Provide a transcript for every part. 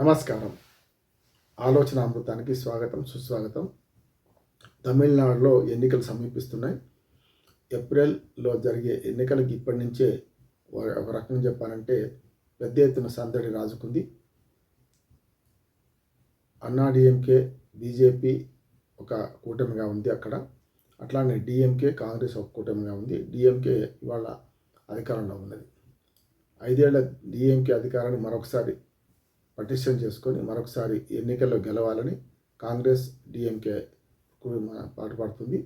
నమస్కారం. ఆలోచన అమృతానికి స్వాగతం సుస్వాగతం. తమిళనాడులో ఎన్నికలు సమీపిస్తున్నాయి. ఏప్రిల్లో జరిగే ఎన్నికలకి ఇప్పటి నుంచే ఒక- రకంగా చెప్పాలంటే పెద్ద ఎత్తున సందడి రాజుకుంది. అన్నాడిఎంకే బీజేపీ ఒక కూటమిగా ఉంది అక్కడ. అట్లానే డిఎంకే కాంగ్రెస్ ఒక కూటమిగా ఉంది. డిఎంకే ఇవాళ అధికారంలో ఉన్నది. ఐదేళ్ళ డిఎంకే అధికారాన్ని మరొకసారి పటిషన్ చేసుకొని మరొకసారి ఎన్నికల్లో గెలవాలని కాంగ్రెస్ డిఎంకే పాటుపడుతుంది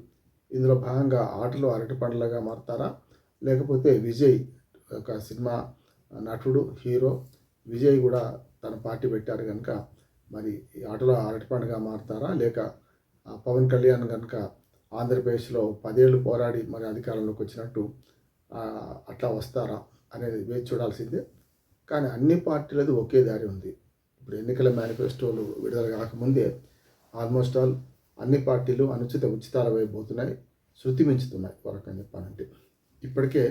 ఇందులో భాగంగా ఆటలు అరటి పండ్లగా మారుతారా? లేకపోతే విజయ్ ఒక సినిమా నటుడు హీరో విజయ్ కూడా తన పార్టీ పెట్టారు కనుక మరి ఈ ఆటలో అరటి పండుగ మారుతారా? లేక పవన్ కళ్యాణ్ కనుక ఆంధ్రప్రదేశ్లో పదేళ్ళు పోరాడి మరి అధికారంలోకి వచ్చినట్టు అట్లా వస్తారా అనేది వేచి చూడాల్సిందే. కానీ అన్ని పార్టీలది ఒకే దారి ఉంది. ఇప్పుడు ఎన్నికల మేనిఫెస్టోలు విడుదల కాకముందే ఆల్మోస్ట్ ఆల్ అన్ని పార్టీలు అనుచిత ఉచితాల వైపు పోతున్నాయి శృతి మించుతున్నాయి వరకు చెప్పాలంటే. ఇప్పటికే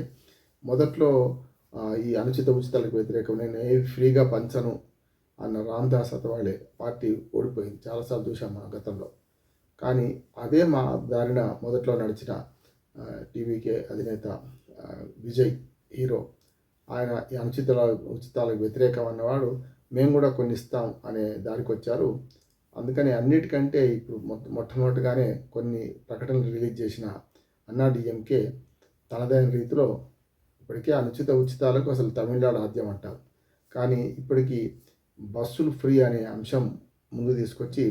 మొదట్లో ఈ అనుచిత ఉచితాలకు వ్యతిరేకం నేను ఏ ఫ్రీగా పంచను అన్న రామ్దాస్ అతవాళే పార్టీ ఓడిపోయింది. చాలాసార్లు చూసాం మా గతంలో. కానీ అదే మా దారిన మొదట్లో నడిచిన టీవీకే అధినేత విజయ్ హీరో ఆయన ఈ అనుచిత ఉచితాలకు వ్యతిరేకం అన్నవాడు మేము కూడా కొన్ని ఇస్తాం అనే దారికి వచ్చారు. అందుకని అన్నిటికంటే ఇప్పుడు మొట్ట మొట్టమొదటిగానే కొన్ని ప్రకటనలు రిలీజ్ చేసిన అన్నా డిఎంకే తనదైన రీతిలో ఇప్పటికే అనుచిత ఉచితాలకు అసలు తమిళనాడు ఆద్యం అంటారు. కానీ ఇప్పటికీ బస్సులు ఫ్రీ అనే అంశం ముందు తీసుకొచ్చి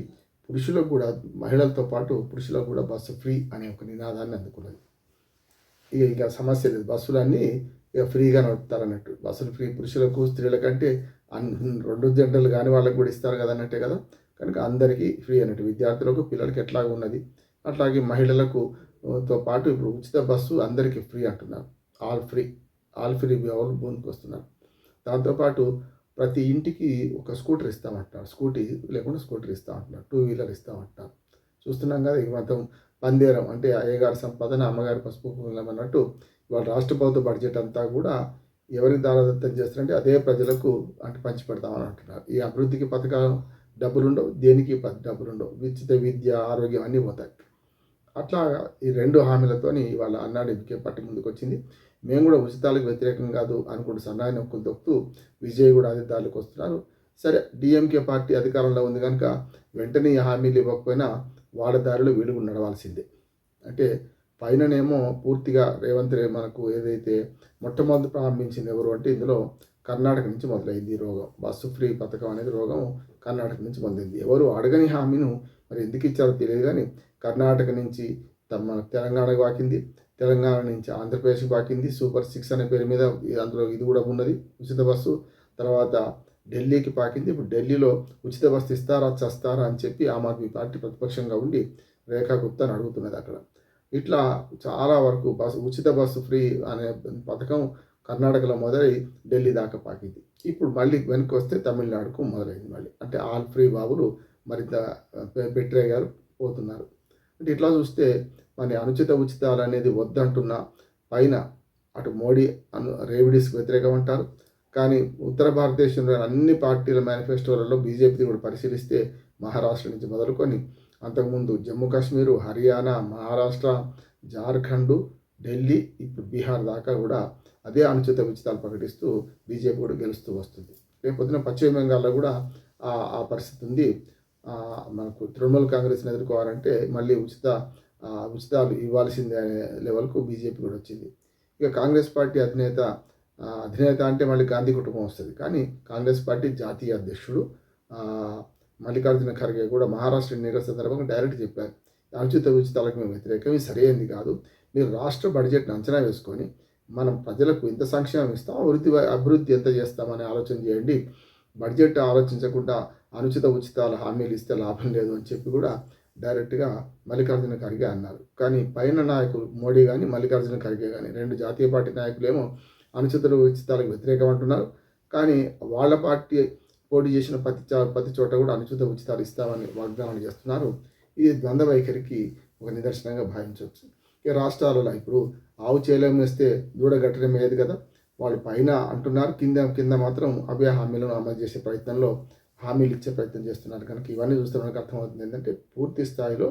పురుషులకు కూడా మహిళలతో పాటు పురుషులకు కూడా బస్సు ఫ్రీ అనే ఒక నినాదాన్ని అందుకున్నది. ఇక ఇంకా సమస్య లేదు. బస్సులన్నీ ఇక ఫ్రీగా నడుపుతారన్నట్టు. బస్సులు ఫ్రీ పురుషులకు స్త్రీలకంటే అన్ రెండు జంటలు కాని వాళ్ళకి కూడా ఇస్తారు కదా అన్నట్టే కదా. కనుక అందరికీ ఫ్రీ అన్నట్టు. విద్యార్థులకు పిల్లలకి ఎట్లాగ ఉన్నది. అట్లాగే మహిళలకు తో పాటు ఇప్పుడు ఉచిత బస్సు అందరికీ ఫ్రీ అంటున్నారు. ఆల్ ఫ్రీ ఆల్ ఫ్రీ వాళ్ళు భూమికి వస్తున్నారు. దాంతోపాటు ప్రతి ఇంటికి ఒక స్కూటర్ ఇస్తామంటారు స్కూటీ లేకుండా స్కూటర్ ఇస్తామంటున్నారు. టూ వీలర్ ఇస్తామంటారు చూస్తున్నాం కదా ఈ మొత్తం పందేరం అంటే అయ్యగారి సంపాదన అమ్మగారి పసుపు అన్నట్టు వాళ్ళ రాష్ట్ర ప్రభుత్వ బడ్జెట్ అంతా కూడా ఎవరికి దారాదత్తం చేస్తారంటే అదే ప్రజలకు అంటే పంచి పెడతామని అంటున్నారు. ఈ అభివృద్ధికి పథకాలు డబ్బులు ఉండవు దేనికి ప- డబ్బులు ఉండవు. ఉచిత విద్య ఆరోగ్యం అన్నీ పోతాయి. అట్లా ఈ రెండు హామీలతోని వాళ్ళ అన్నాడు ఎంపికే పట్టి ముందుకు వచ్చింది. మేము కూడా ఉచితాలకు వ్యతిరేకం కాదు అనుకుంటూ సన్నాయి నొక్కులు తొక్కుతూ విజయ్ కూడా అదే దారిలోకి వస్తున్నారు. సరే డిఎంకే పార్టీ అధికారంలో ఉంది కనుక వెంటనే ఈ హామీలు ఇవ్వకపోయినా వాళ్ళ దారిలో వీళ్ళు నడవాల్సిందే. అంటే పైననేమో పూర్తిగా రేవంత్ రే మనకు ఏదైతే మొట్టమొదటి ప్రారంభించింది ఎవరు అంటే ఇందులో కర్ణాటక నుంచి మొదలైంది ఈ రోగం. బస్సు ఫ్రీ పథకం అనేది రోగం కర్ణాటక నుంచి మొదలైంది. ఎవరు అడగని హామీను మరి ఎందుకు ఇచ్చారో తెలియదు కానీ కర్ణాటక నుంచి తమ మన తెలంగాణకు వాకింది. తెలంగాణ నుంచి ఆంధ్రప్రదేశ్కి వాకింది. సూపర్ సిక్స్ అనే పేరు మీద అందులో ఇది కూడా ఉన్నది. ఉచిత బస్సు. తర్వాత ఢిల్లీకి పాకింది. ఇప్పుడు ఢిల్లీలో ఉచిత బస్సు ఇస్తారా చస్తారా అని చెప్పి ఆమ్ ఆద్మీ పార్టీ ప్రతిపక్షంగా ఉండి రేఖా గుప్తాని అడుగుతున్నది అక్కడ. ఇట్లా చాలా వరకు బస్సు ఉచిత బస్సు ఫ్రీ అనే పథకం కర్ణాటకలో మొదలై ఢిల్లీ దాకా పాకింది. ఇప్పుడు మళ్ళీ వెనక్కి వస్తే తమిళనాడుకు మొదలైంది మళ్ళీ. అంటే ఆల్ ఫ్రీ బాబులు మరింత పె- గారు పోతున్నారు. అంటే ఇట్లా చూస్తే మరి అనుచిత ఉచితాలు అనేది వద్దంటున్న పైన అటు మోడీ అను రేవిడీస్కి వ్యతిరేకం అంటారు. కానీ ఉత్తర భారతదేశంలో అన్ని పార్టీల మేనిఫెస్టోలలో బీజేపీ కూడా పరిశీలిస్తే మహారాష్ట్ర నుంచి మొదలుకొని అంతకుముందు జమ్మూ కాశ్మీరు హర్యానా మహారాష్ట్ర జార్ఖండ్ ఢిల్లీ ఇప్పుడు బీహార్ దాకా కూడా అదే అనుచిత ఉచితాలు ప్రకటిస్తూ బీజేపీ కూడా గెలుస్తూ వస్తుంది. రేపు పొద్దున పశ్చిమ బెంగాల్లో కూడా ఆ- ఆ పరిస్థితి ఉంది. మనకు తృణమూల్ కాంగ్రెస్ని ఎదుర్కోవాలంటే మళ్ళీ ఉచిత ఉచితాలు ఇవ్వాల్సిందే అనే లెవెల్కు బీజేపీ కూడా వచ్చింది. ఇక కాంగ్రెస్ పార్టీ అధినేత అధినేత అంటే మళ్ళీ గాంధీ కుటుంబం వస్తుంది. కానీ కాంగ్రెస్ పార్టీ జాతీయ అధ్యక్షుడు మల్లికార్జున ఖర్గే కూడా మహారాష్ట్ర ఎన్నికల సందర్భంగా డైరెక్ట్ చెప్పారు. అనుచిత ఉచితాలకు మేము వ్యతిరేకం ఇది సరైనది కాదు. మీరు రాష్ట్ర బడ్జెట్ని అంచనా వేసుకొని మనం ప్రజలకు ఎంత సంక్షేమం ఇస్తాం అభివృద్ధి అభివృద్ధి ఎంత చేస్తామని ఆలోచన చేయండి. బడ్జెట్ ఆలోచించకుండా అనుచిత ఉచితాల హామీలు ఇస్తే లాభం లేదు అని చెప్పి కూడా డైరెక్ట్గా మల్లికార్జున ఖర్గే అన్నారు. కానీ పైన నాయకులు మోడీ కానీ మల్లికార్జున ఖర్గే కానీ రెండు జాతీయ పార్టీ నాయకులేమో అనుచిత ఉచితాలకు వ్యతిరేకం అంటున్నారు. కానీ వాళ్ళ పార్టీ పోటీ చేసిన ప్రతి చా- ప్రతి చోట కూడా అనుచిత ఉచితాలు ఇస్తామని వాగ్దానం చేస్తున్నారు. ఇది ద్వంద్వ వైఖరికి ఒక నిదర్శనంగా భావించవచ్చు. ఇక రాష్ట్రాలలో ఇప్పుడు ఆవు చేయలేం వేస్తే దూడ గట్టడం కదా. వాళ్ళు పైన అంటున్నారు కింద కింద మాత్రం అభయ హామీలను అమలు చేసే ప్రయత్నంలో హామీలు ఇచ్చే ప్రయత్నం చేస్తున్నారు. కనుక ఇవన్నీ చూస్తే మనకు అర్థమవుతుంది ఏంటంటే పూర్తి స్థాయిలో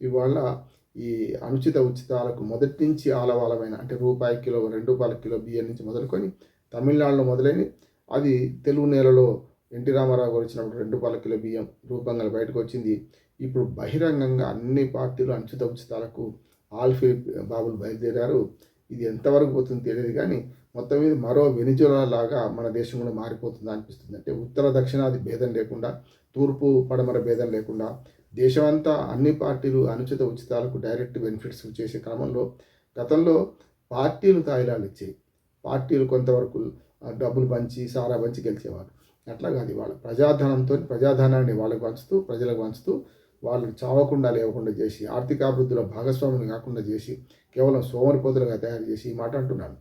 ఇవాళ ఈ అనుచిత ఉచితాలకు మొదటి నుంచి ఆలవాలమైన అంటే రూపాయి కిలో రెండు రూపాయల కిలో బియ్యం నుంచి మొదలుకొని తమిళనాడులో మొదలైన అది తెలుగు నేలలో ఎన్టీ రామారావు గారు వచ్చినప్పుడు రెండు రూపాయల కిలో బియ్యం రూపంగా బయటకు వచ్చింది ఇప్పుడు బహిరంగంగా అన్ని పార్టీలు అనుచిత ఉచితాలకు ఆల్ఫీ బాబులు బయలుదేరారు. ఇది ఎంతవరకు పోతుంది తెలియదు కానీ మొత్తం మీద మరో వెనిజులా లాగా మన దేశం కూడా మారిపోతుంది అనిపిస్తుంది. అంటే ఉత్తర దక్షిణాది భేదం లేకుండా తూర్పు పడమర భేదం లేకుండా దేశమంతా అన్ని పార్టీలు అనుచిత ఉచితాలకు డైరెక్ట్ బెనిఫిట్స్ చేసే క్రమంలో గతంలో పార్టీలు తాయిలాలు ఇచ్చాయి పార్టీలు కొంతవరకు డబ్బులు పంచి సారా పంచి గెలిచేవారు అట్లా కాదు ఇవాళ ప్రజాధనంతో ప్రజాధనాన్ని వాళ్ళకు పంచుతూ ప్రజలకు పంచుతూ వాళ్ళని చావకుండా లేవకుండా చేసి ఆర్థికాభివృద్ధిలో భాగస్వాములు కాకుండా చేసి కేవలం సోమరిపోతులుగా తయారు చేసి ఈ మాట అంటున్నాను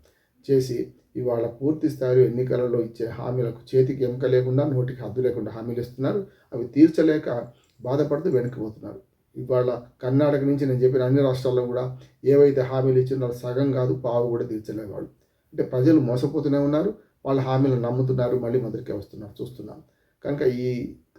చేసి ఇవాళ పూర్తి స్థాయిలో ఎన్నికలలో ఇచ్చే హామీలకు చేతికి ఎముక లేకుండా నోటికి హద్దు లేకుండా హామీలు ఇస్తున్నారు. అవి తీర్చలేక బాధపడుతూ వెనక్కిపోతున్నారు ఇవాళ కర్ణాటక నుంచి నేను చెప్పిన అన్ని రాష్ట్రాల్లో కూడా ఏవైతే హామీలు ఇచ్చినారో సగం కాదు పావు కూడా తీర్చలేవాళ్ళు అంటే ప్రజలు మోసపోతూనే ఉన్నారు. వాళ్ళ హామీలు నమ్ముతున్నారు మళ్ళీ మొదటికే వస్తున్నారు చూస్తున్నాం. కనుక ఈ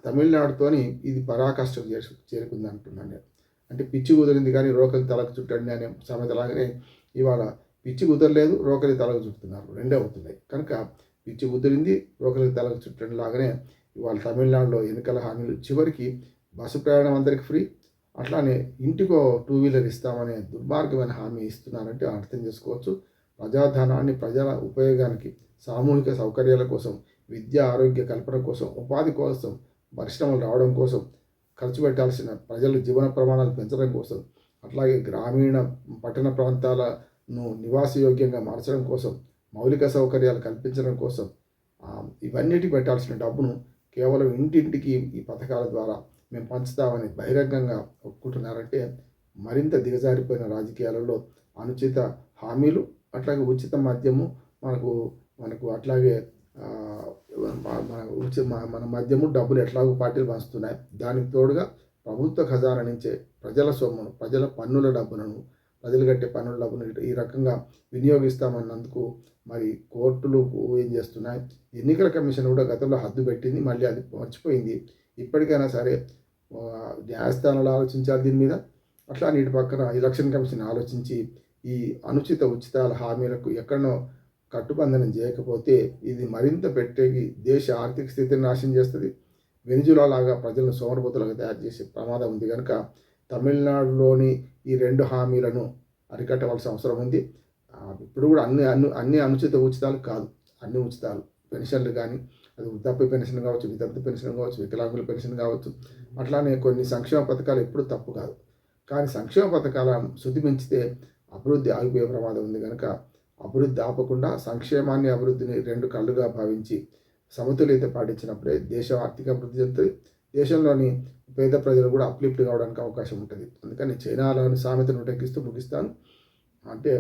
తమిళనాడుతోని ఇది పరాకాష్ఠకు చేరు చేరుకుంది అంటున్నాను నేను. అంటే పిచ్చి కుదిరింది కానీ రోకలి తలకు చుట్టండి అనే సామెతలాగానే ఇవాళ పిచ్చి కుదరలేదు రోకలి తలకు చుట్టుతున్నారు రెండే అవుతున్నాయి. కనుక పిచ్చి కుదిరింది రోకలి తలకు చుట్టండి లాగానే ఇవాళ తమిళనాడులో ఎన్నికల హామీలు చివరికి బస్సు ప్రయాణం అందరికి ఫ్రీ. అట్లానే ఇంటికో టూ వీలర్ ఇస్తామనే దుర్మార్గమైన హామీ ఇస్తున్నారంటే అర్థం చేసుకోవచ్చు. ప్రజాధనాన్ని ప్రజల ఉపయోగానికి సామూహిక సౌకర్యాల కోసం విద్య ఆరోగ్య కల్పన కోసం ఉపాధి కోసం పరిశ్రమలు రావడం కోసం ఖర్చు పెట్టాల్సిన ప్రజల జీవన ప్రమాణాలు పెంచడం కోసం అట్లాగే గ్రామీణ పట్టణ ప్రాంతాలను నివాసయోగ్యంగా మార్చడం కోసం మౌలిక సౌకర్యాలు కల్పించడం కోసం ఇవన్నిటికి పెట్టాల్సిన డబ్బును కేవలం ఇంటింటికి ఈ పథకాల ద్వారా మేము పంచుతామని బహిరంగంగా ఒప్పుకుంటున్నారంటే మరింత దిగజారిపోయిన రాజకీయాలలో అనుచిత హామీలు అట్లాగే ఉచిత మద్యము మనకు మనకు అట్లాగే మన మన ఉచి మన- మద్యము డబ్బులు ఎట్లాగో పార్టీలు పంచుతున్నాయి. దానికి తోడుగా ప్రభుత్వ ఖజానా నుంచే ప్రజల సొమ్మును ప్రజల పన్నుల డబ్బులను ప్రజలు కట్టే పన్నుల డబ్బును ఈ రకంగా వినియోగిస్తామన్నందుకు మరి కోర్టులు ఏం చేస్తున్నాయి? ఎన్నికల కమిషన్ కూడా గతంలో హద్దు పెట్టింది మళ్ళీ అది మర్చిపోయింది. ఇప్పటికైనా సరే న్యాయస్థానాలు ఆలోచించాలి దీని మీద. అట్లా నీటి పక్కన ఎలక్షన్ కమిషన్ ఆలోచించి ఈ అనుచిత ఉచితాల హామీలకు ఎక్కడనో కట్టుబంధనం చేయకపోతే ఇది మరింత పెట్టేకి దేశ ఆర్థిక స్థితిని నాశనం చేస్తుంది. వెనిజులా లాగా ప్రజలను సోమరబోతులుగా తయారు చేసే ప్రమాదం ఉంది కనుక తమిళనాడులోని ఈ రెండు హామీలను అరికట్టవలసిన అవసరం ఉంది. ఇప్పుడు కూడా అన్ని అన్ని అన్ని అనుచిత ఉచితాలు కాదు. అన్ని ఉచితాలు. పెన్షన్లు కానీ అది వృద్ధాప్య పెన్షన్ కావచ్చు వితంతు పెన్షన్ కావచ్చు వికలాంగుల పెన్షన్ కావచ్చు. అట్లానే కొన్ని సంక్షేమ పథకాలు ఎప్పుడు తప్పు కాదు. కానీ సంక్షేమ పథకాల శుద్ధి పెంచితే అభివృద్ధి ఆగిపోయే ప్రమాదం ఉంది కనుక అభివృద్ధి ఆపకుండా సంక్షేమాన్ని అభివృద్ధిని రెండు కళ్ళుగా భావించి సమతుల్యత పాటించినప్పుడే దేశం ఆర్థిక అభివృద్ధి చెందుతుంది. దేశంలోని పేద ప్రజలు కూడా అప్లిఫ్ట్ కావడానికి అవకాశం ఉంటుంది. అందుకని చైనాలోని సామెతను ఉటంకిస్తూ ముగిస్తాను. అంటే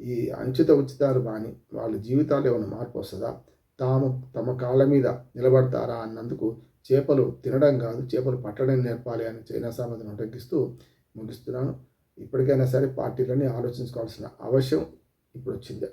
ఈ అంచిత ఉచితాలు కానీ వాళ్ళ జీవితాలు ఏమైనా మార్పు వస్తుందా? తాము తమ కాళ్ళ మీద నిలబడతారా అన్నందుకు చేపలు తినడం కాదు చేపలు పట్టడం నేర్పాలి అని చైనా సామెతను ఉటంకిస్తూ ముగిస్తున్నాను. ఇప్పటికైనా సరే పార్టీలని ఆలోచించుకోవాల్సిన అవసరం ఇప్పుడు వచ్చింది